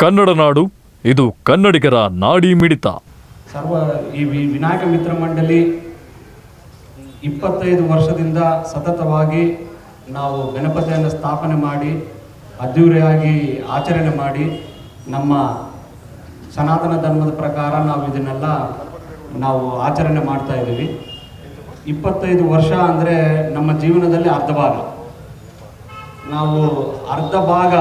ಕನ್ನಡ ನಾಡು, ಇದು ಕನ್ನಡಿಗರ ನಾಡಿ ಮಿಡಿತ. ಸರ್ವ ಈ ವಿನಾಯಕ ಮಿತ್ರ ಮಂಡಳಿ ಇಪ್ಪತ್ತೈದು ವರ್ಷದಿಂದ ಸತತವಾಗಿ ನಾವು ಗಣಪತಿಯನ್ನು ಸ್ಥಾಪನೆ ಮಾಡಿ ಅದ್ಧೂರಿಯಾಗಿ ಆಚರಣೆ ಮಾಡಿ, ನಮ್ಮ ಸನಾತನ ಧರ್ಮದ ಪ್ರಕಾರ ನಾವು ಇದನ್ನೆಲ್ಲ ನಾವು ಆಚರಣೆ ಮಾಡ್ತಾ ಇದ್ದೀವಿ. ಇಪ್ಪತ್ತೈದು ವರ್ಷ ಅಂದರೆ ನಮ್ಮ ಜೀವನದಲ್ಲಿ ಅರ್ಧ ಭಾಗ ನಾವು ಅರ್ಧ ಭಾಗ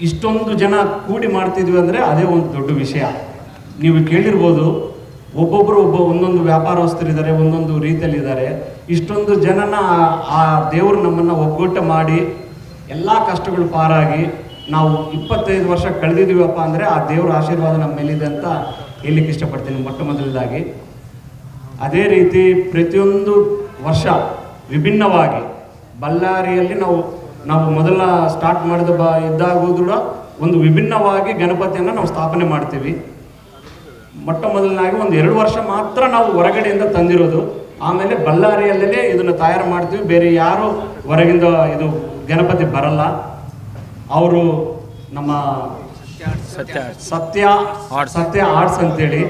ಇಷ್ಟೊಂದು ಜನ ಕೂಡಿ ಮಾಡ್ತಿದ್ವಿ ಅಂದರೆ ಅದೇ ಒಂದು ದೊಡ್ಡ ವಿಷಯ. ನೀವು ಕೇಳಿರ್ಬೋದು ಒಬ್ಬೊಬ್ಬರು ಒಬ್ಬ ಒಂದೊಂದು ವ್ಯಾಪಾರಸ್ಥರಿದ್ದಾರೆ, ಒಂದೊಂದು ರೀತಿಯಲ್ಲಿ ಇದ್ದಾರೆ ಇಷ್ಟೊಂದು ಜನನ ಆ- ದೇವರು ನಮ್ಮನ್ನು ಒಗ್ಗೂಟ ಮಾಡಿ ಎಲ್ಲ ಕಷ್ಟಗಳು ಪಾರಾಗಿ ನಾವು ಇಪ್ಪತ್ತೈದು ವರ್ಷ ಕಳೆದಿದ್ದೀವಪ್ಪ ಅಂದರೆ ಆ ದೇವರ ಆಶೀರ್ವಾದ ನಮ್ಮ ಮೇಲಿದೆ ಅಂತ ಹೇಳಲಿಕ್ಕೆ ಇಷ್ಟಪಡ್ತೀನಿ ಮೊಟ್ಟ ಮೊದಲದಾಗಿ ಅದೇ ರೀತಿ ಪ್ರತಿಯೊಂದು ವರ್ಷ ವಿಭಿನ್ನವಾಗಿ ಬಳ್ಳಾರಿಯಲ್ಲಿ ನಾವು ನಾವು ಮೊದಲ ಸ್ಟಾರ್ಟ್ ಮಾಡಿದ ಬ ಇದ್ದಾಗೂ ಕೂಡ ಒಂದು ವಿಭಿನ್ನವಾಗಿ ಗಣಪತಿಯನ್ನು ನಾವು ಸ್ಥಾಪನೆ ಮಾಡ್ತೀವಿ. ಮೊಟ್ಟ ಮೊದಲನಾಗಿ ಒಂದು ಎರಡು ವರ್ಷ ಮಾತ್ರ ನಾವು ಹೊರಗಡೆಯಿಂದ ತಂದಿರೋದು. ಆಮೇಲೆ ಬಳ್ಳಾರಿಯಲ್ಲೇ ಇದನ್ನು ತಯಾರು ಮಾಡ್ತೀವಿ. ಬೇರೆ ಯಾರು ಹೊರಗಿಂದ ಇದು ಗಣಪತಿ ಬರಲ್ಲ. ಅವರು ನಮ್ಮ ಸತ್ಯ ಸತ್ಯ ಆರ್ಟ್ಸ್ ಅಂತೇಳಿ.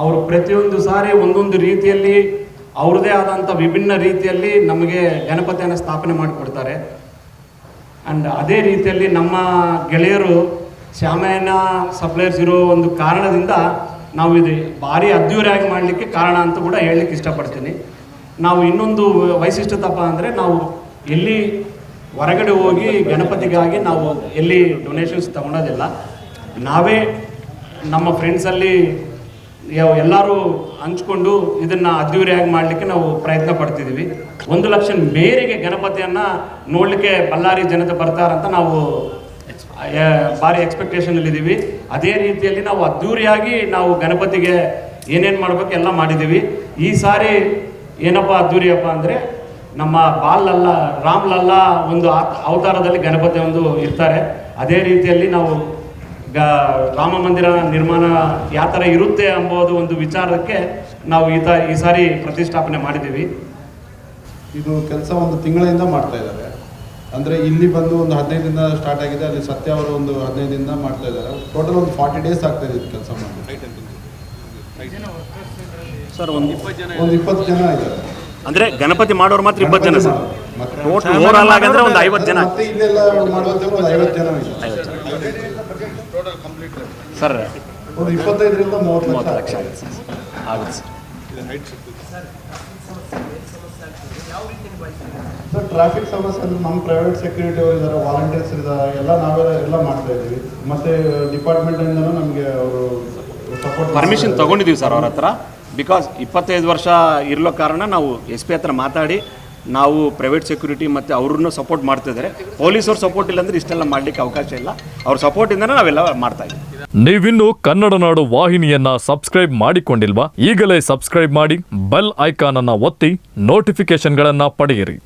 ಅವರು ಪ್ರತಿಯೊಂದು ಸಾರಿ ಒಂದೊಂದು ರೀತಿಯಲ್ಲಿ ಅವ್ರದ್ದೇ ಆದಂಥ ವಿಭಿನ್ನ ರೀತಿಯಲ್ಲಿ ನಮಗೆ ಗಣಪತಿಯನ್ನು ಸ್ಥಾಪನೆ ಮಾಡಿಕೊಡ್ತಾರೆ. ಆ್ಯಂಡ್ ಅದೇ ರೀತಿಯಲ್ಲಿ ನಮ್ಮ ಗೆಳೆಯರು ಶ್ಯಾಮಯ್ಯನ ಸಪ್ಲೈಯರ್ಸ್ ಇರೋ ಒಂದು ಕಾರಣದಿಂದ ನಾವು ಇದು ಭಾರಿ ಅದ್ಧೂರಿಯಾಗಿ ಮಾಡಲಿಕ್ಕೆ ಕಾರಣ ಅಂತ ಕೂಡ ಹೇಳಲಿಕ್ಕೆ ಇಷ್ಟಪಡ್ತೀನಿ. ನಾವು ಇನ್ನೊಂದು ವೈಶಿಷ್ಟ್ಯತಪ್ಪ ಅಂದರೆ ನಾವು ಎಲ್ಲಿ ಹೊರಗಡೆ ಹೋಗಿ ಗಣಪತಿಗಾಗಿ ನಾವು ಎಲ್ಲಿ ಡೊನೇಷನ್ಸ್ ತಗೊಳೋದಿಲ್ಲ ನಾವೇ ನಮ್ಮ ಫ್ರೆಂಡ್ಸಲ್ಲಿ ಎಲ್ಲರೂ ಹಂಚ್ಕೊಂಡು ಇದನ್ನ ಅದ್ದೂರಿಯಾಗಿ ಮಾಡಲಿಕ್ಕೆ ನಾವು ಪ್ರಯತ್ನ ಪಡ್ತಿದ್ದೀವಿ. ಒಂದು ಲಕ್ಷ ಮೇರೆಗೆ ಗಣಪತಿಯನ್ನ ನೋಡಲಿಕ್ಕೆ ಬಳ್ಳಾರಿ ಜನತೆ ಬರ್ತಾರಂತ ನಾವು ಭಾರಿ ಎಕ್ಸ್ಪೆಕ್ಟೇಷನಲ್ಲಿದ್ದೀವಿ ಅದೇ ರೀತಿಯಲ್ಲಿ ನಾವು ಅದ್ದೂರಿಯಾಗಿ ನಾವು ಗಣಪತಿಗೆ ಏನೇನು ಮಾಡ್ಬೇಕು ಎಲ್ಲ ಮಾಡಿದ್ದೀವಿ ಈ ಸಾರಿ ಏನಪ್ಪ ಅದ್ದೂರಿಯಪ್ಪ ಅಂದರೆ ನಮ್ಮ ಬಾಲ್ ಲಲ್ಲಾ ರಾಮ್ ಲಲ್ಲ ಒಂದು ಅವತಾರದಲ್ಲಿ ಗಣಪತಿ ಒಂದು ಇರ್ತಾರೆ. ಅದೇ ರೀತಿಯಲ್ಲಿ ನಾವು ಗ ರಾಮ ಮಂದಿರ ನಿರ್ಮಾಣ ಯಾವ ಥರ ಇರುತ್ತೆ ಅಂಬೋದು ಒಂದು ವಿಚಾರಕ್ಕೆ ನಾವು ಈ ತ ಈ ಸಾರಿ ಪ್ರತಿಷ್ಠಾಪನೆ ಮಾಡಿದ್ದೀವಿ. ಇದು ಕೆಲಸ ಒಂದು ತಿಂಗಳಿಂದ ಮಾಡ್ತಾ ಇದ್ದಾರೆ. ಅಂದರೆ ಇಲ್ಲಿ ಬಂದು ಒಂದು ಹದಿನೈದಿಂದ ಸ್ಟಾರ್ಟ್ ಆಗಿದೆ ಅಲ್ಲಿ ಸತ್ಯ ಅವರು ಒಂದು ಹದಿನೈದಿಂದ ಮಾಡ್ತಾ ಇದ್ದಾರೆ. ಟೋಟಲ್ ಒಂದು ಫಾರ್ಟಿ ಡೇಸ್ ಆಗ್ತಾ ಇದೆ ಕೆಲಸ ಮಾಡಿ ಸರ್ ಒಂದು ಒಂದು ಇಪ್ಪತ್ತು ಜನ ಇದ್ದಾರೆ. ಅಂದರೆ ಗಣಪತಿ ಮಾಡೋರು ಮಾತ್ರ ಇಪ್ಪತ್ತು ಜನ ಸರ್? ಮತ್ತೆ ಟೋಟಲ್ ಓವರ್ ಆಲ್ ಅಂದರೆ ಒಂದು ಐವತ್ತು ಜನ. ಮತ್ತೆ ಇಲ್ಲೆಲ್ಲ ಮಾಡೋದು ಒಂದು ಐವತ್ತು ಜನ ಇದೆ ಸರ್ ಒಂದು ಇಪ್ಪತ್ತೈದರಿಂದ ಮೂವತ್ತು ಮೂವತ್ತು ಲಕ್ಷ ಆಗುತ್ತೆ. ಸರ್ ಆಗುತ್ತೆ ಸರ್. ಸರ್ ಟ್ರಾಫಿಕ್ ಸಮಸ್ಯೆ ನಮ್ಮ ಪ್ರೈವೇಟ್ ಸೆಕ್ಯೂರಿಟಿ ಅವರು ಇದ್ದಾರೆ ವಾಲಂಟಿಯರ್ಸ್ ಇದ್ದಾರೆ ಎಲ್ಲ ನಾವೆಲ್ಲ ಎಲ್ಲ ಮಾಡ್ತಾ ಇದ್ದೀವಿ. ಮತ್ತೆ ಡಿಪಾರ್ಟ್ಮೆಂಟ್ ಇಂದನೂ ನಮಗೆ ಅವರು ಸಪೋರ್ಟ್ ಪರ್ಮಿಷನ್ ತಗೊಂಡಿದ್ದೀವಿ ಸರ್ ಅವ್ರ ಹತ್ರ. ಬಿಕಾಸ್ ಇಪ್ಪತ್ತೈದು ವರ್ಷ ಇರಲೋ ಕಾರಣ ನಾವು ಎಸ್ ಪಿ ಹತ್ರ ಮಾತಾಡಿ ನಾವು ಪ್ರೈವೇಟ್ ಸೆಕ್ಯೂರಿಟಿ ಮತ್ತು ಅವ್ರನ್ನೂ ಸಪೋರ್ಟ್ ಮಾಡ್ತಿದ್ದಾರೆ ಪೊಲೀಸವ್ರ ಸಪೋರ್ಟ್ ಇಲ್ಲ ಅಂದರೆ ಇಷ್ಟೆಲ್ಲ ಮಾಡಲಿಕ್ಕೆ ಅವಕಾಶ ಇಲ್ಲ. ಅವ್ರ ಸಪೋರ್ಟಿಂದನೇ ನಾವೆಲ್ಲ ಮಾಡ್ತಾ ಇದ್ದೀವಿ. ನೀವಿನ್ನು ಕನ್ನಡ ನಾಡು ವಾಹಿನಿಯನ್ನ ಸಬ್ಸ್ಕ್ರೈಬ್ ಮಾಡಿಕೊಂಡಿಲ್ವಾ? ಈಗಲೇ ಸಬ್ಸ್ಕ್ರೈಬ್ ಮಾಡಿ ಬೆಲ್ ಐಕಾನ್ ಅನ್ನ ಒತ್ತಿ ನೋಟಿಫಿಕೇಶನ್ಗಳನ್ನ ಪಡೆಯಿರಿ.